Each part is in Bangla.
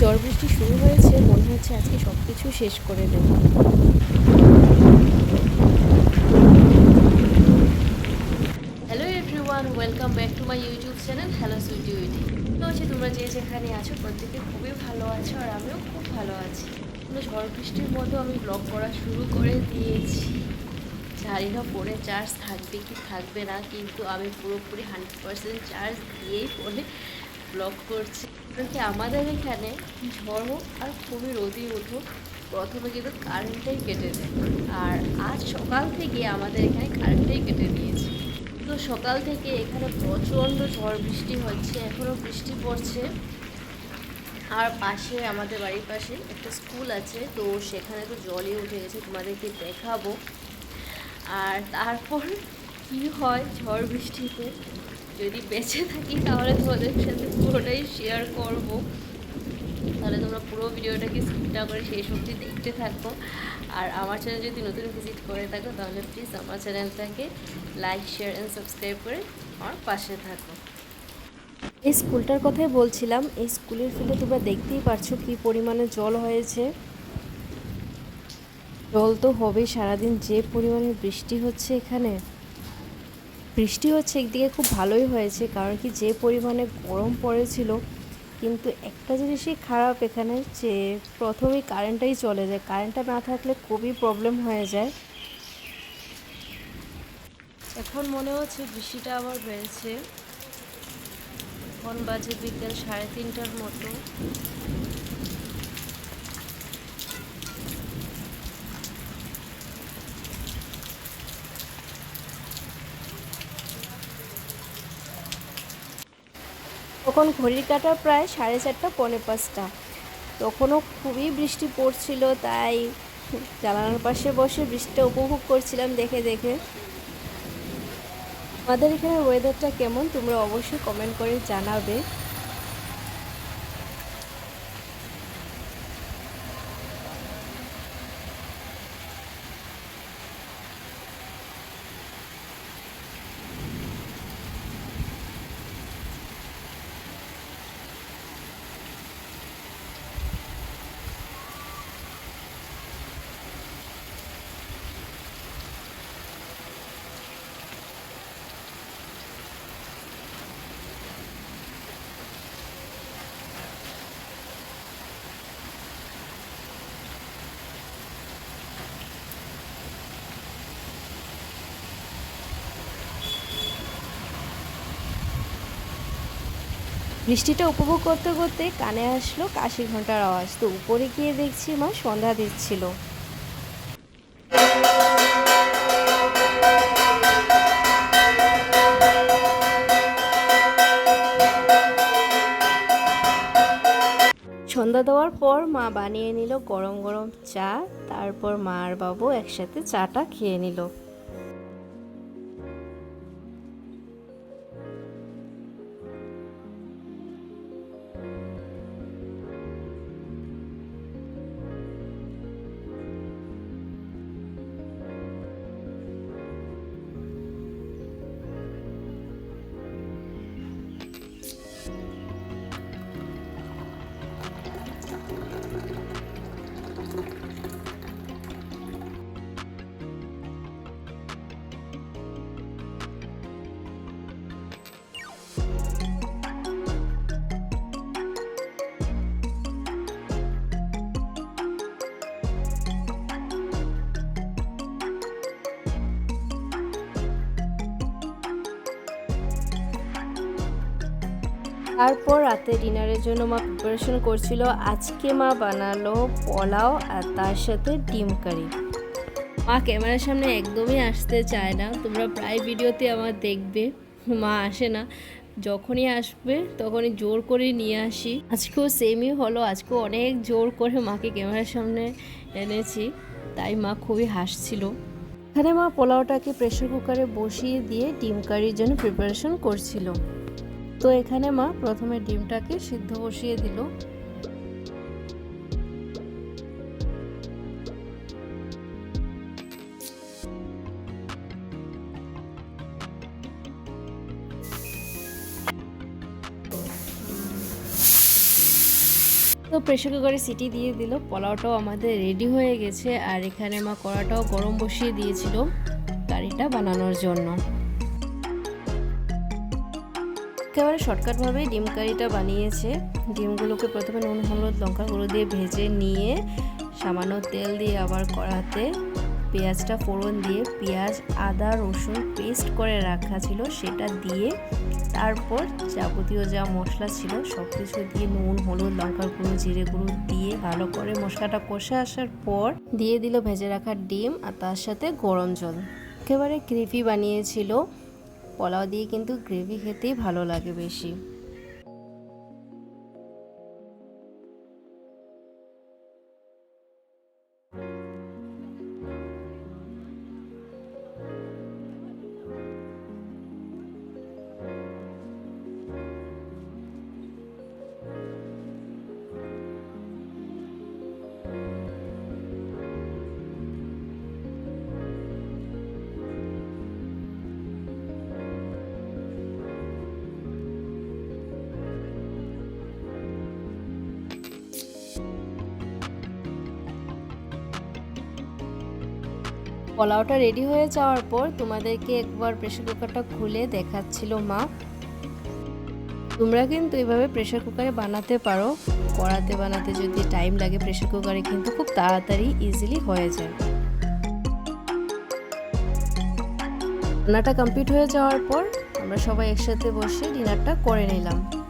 ঝড় বৃষ্টি শুরু হয়েছে, মনে হচ্ছে আজকে সব কিছু শেষ করে দেবো। Hello everyone welcome back to my YouTube channel hello sweety witty হচ্ছে তোমরা যে যেখানে আছো, প্রত্যেকে খুবই ভালো আছো আর আমিও খুব ভালো আছি। ঝড় বৃষ্টির মতো আমি ব্লগ করা শুরু করে দিয়েছি। জানি না ফোনে চার্জ থাকবে কি থাকবে না, কিন্তু আমি পুরোপুরি হান্ড্রেড পার্সেন্ট চার্জ দিয়েই ফোনে ব্লগ করছি। কি আমাদের এখানে ঝড় হোক আর খুবই রোদই উঠুক প্রথমে কিন্তু কারেন্টটাই কেটে দেয়। আর আজ সকাল থেকে আমাদের এখানে কারেন্টটাই কেটে দিয়েছে। তো সকাল থেকে এখানে প্রচণ্ড ঝড় বৃষ্টি হচ্ছে, এখনও বৃষ্টি পড়ছে। আর পাশে আমাদের বাড়ির পাশে একটা স্কুল আছে, তো সেখানে তো জলই উঠে গেছে, তোমাদেরকে দেখাবো। আর তারপর কি হয় ঝড় বৃষ্টিতে? যদি বেঁচে থাকি, তাহলে তোমাদের সাথে পুরোটাই শেয়ার করব। তাহলে তোমরা পুরো ভিডিওটাকে স্কিপটা করে সেই সবজি দেখতে থাকো। আর আমার চ্যানেল যদি নতুন ভিজিট করে থাকো, তাহলে প্লিজ আমার চ্যানেলটাকে লাইক শেয়ার অ্যান্ড সাবস্ক্রাইব করে আমার পাশে থাকো। এই স্কুলটার কথাই বলছিলাম, এই স্কুলের ফিল্ডে তোমরা দেখতেই পারছ কি পরিমাণে জল হয়েছে। জল তো হবেই, সারাদিন যে পরিমাণে বৃষ্টি হচ্ছে এখানে। বৃষ্টি হচ্ছে একদিকে খুব ভালোই হয়েছে, কারণ কি যে পরিমাণে গরম পড়েছিল, কিন্তু একটা জিনিসই খারাপ এখানে যে প্রথমেই কারেন্টটাই চলে যায়। কারেন্টটা না থাকলে খুবই প্রবলেম হয়ে যায়। এখন মনে হচ্ছে বৃষ্টিটা আবার বেড়েছে। এখন বাজে বিকেল সাড়ে তিনটার মতো। তখন ঘড়ির কাটা প্রায় সাড়ে চারটা, পৌনে পাঁচটা। তখনও খুবই বৃষ্টি পড়ছিল, তাই জানালার পাশে বসে বৃষ্টিটা উপভোগ করছিলাম দেখে দেখে। আমাদের এখানে ওয়েদারটা কেমন, তোমরা অবশ্যই কমেন্ট করে জানাবে। বৃষ্টিটা উপভোগ করতে করতে কানে আসলো কাশি ঘণ্টার আওয়াজ। তো উপরে গিয়ে দেখছি মা সন্ধ্যা দিচ্ছিল। সন্ধ্যা দেওয়ার পর মা বানিয়ে নিল গরম গরম চা, তারপর মা আর বাবু একসাথে চাটা খেয়ে নিল। তারপর রাতে ডিনারের জন্য মা প্রিপারেশন করছিল। আজকে মা বানালো পোলাও আর তার সাথে ডিম কারি। মা ক্যামেরার সামনে একদমই আসতে চায় না। তোমরা প্রায় ভিডিওতে আমার দেখবে। মা আসে না। যখনই আসবে তখনই জোর করে নিয়ে আসি। আজকেও সেমই হলো। আজকেও অনেক জোর করে মাকে ক্যামেরার সামনে এনেছি। তাই মা খুবই হাসছিল। এখানে মা পোলাওটাকে প্রেশার কুকারে বসিয়ে দিয়ে ডিম কারির জন্য প্রিপারেশন করছিল। তো এখানে মা প্রথমে ডিমটাকে সিদ্ধ বসিয়ে দিল। তো প্রেশার কুকারে সিটি দিয়ে দিল, পোলাওটাও আমাদের রেডি হয়ে গেছে। আর এখানে মা কড়াটাও গরম বসিয়ে দিয়েছিল কারিটা বানানোর জন্য। একেবারে শর্টকাটভাবে ডিম কারিটা বানিয়েছে। ডিমগুলোকে প্রথমে নুন, হলুদ, লঙ্কা গুঁড়ো দিয়ে ভেজে নিয়ে সামান্য তেল দিয়ে আবার কড়াতে পেঁয়াজটা ফোড়ন দিয়ে পেঁয়াজ, আদা, রসুন পেস্ট করে রাখা ছিল সেটা দিয়ে তারপর যাবতীয় যা মশলা ছিল সব কিছু দিয়ে নুন, হলুদ লঙ্কার গুঁড়ো, জিরে গুঁড়ো দিয়ে ভালো করে মশলাটা কষে আসার পর দিয়ে দিল ভেজে রাখা ডিম আর তার সাথে গরম জল। একেবারে গ্রেভি বানিয়েছিল। পোলাও দিয়ে কিন্তু গ্রেভি খেতেই ভালো লাগে বেশি। পোলাওটা রেডি হয়ে যাওয়ার পর তোমাদেরকে একবার প্রেশার কুকারটা খুলে দেখাচ্ছিল মা। তোমরা কিন্তু এভাবে প্রেশার কুকারে বানাতে পারো। কড়াতে বানাতে যদি টাইম লাগে প্রেশার কুকারে কিন্তু খুব তাড়াতাড়ি ইজিলি হয়ে যায়। রান্নাটা কমপ্লিট হয়ে যাওয়ার পর আমরা সবাই একসাথে বসে ডিনারটা করে নিলাম।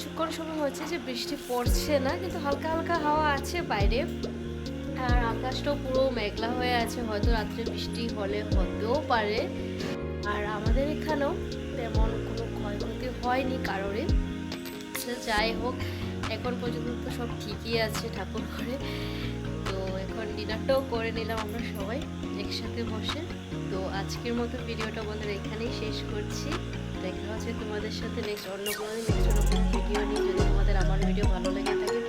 কিছুক্ষণ সময় হচ্ছে যে বৃষ্টি পড়ছে না, কিন্তু হালকা হালকা হাওয়া আছে বাইরে। আর আকাশটাও পুরো মেঘলা হয়ে আছে, হয়তো রাত্রে বৃষ্টি হলে হতেও পারে। আর আমাদের এখানেও তেমন কোনো ক্ষয়ক্ষতি হয়নি কারোরে যাই হোক, এখন পর্যন্ত তো সব ঠিকই আছে ঠাকুর করে তো এখন ডিনারটাও করে নিলাম আমরা সবাই, একসাথে বসে। তো আজকের মতো ভিডিওটা বন্ধুরা এখানেই শেষ করছি। দেখা হচ্ছে তোমাদের সাথে নেক্সট অন্য কোনো নেক্সট অন্য ভিডিও নিয়ে। যদি তোমাদের আমার ভিডিও ভালো লেগে থাকে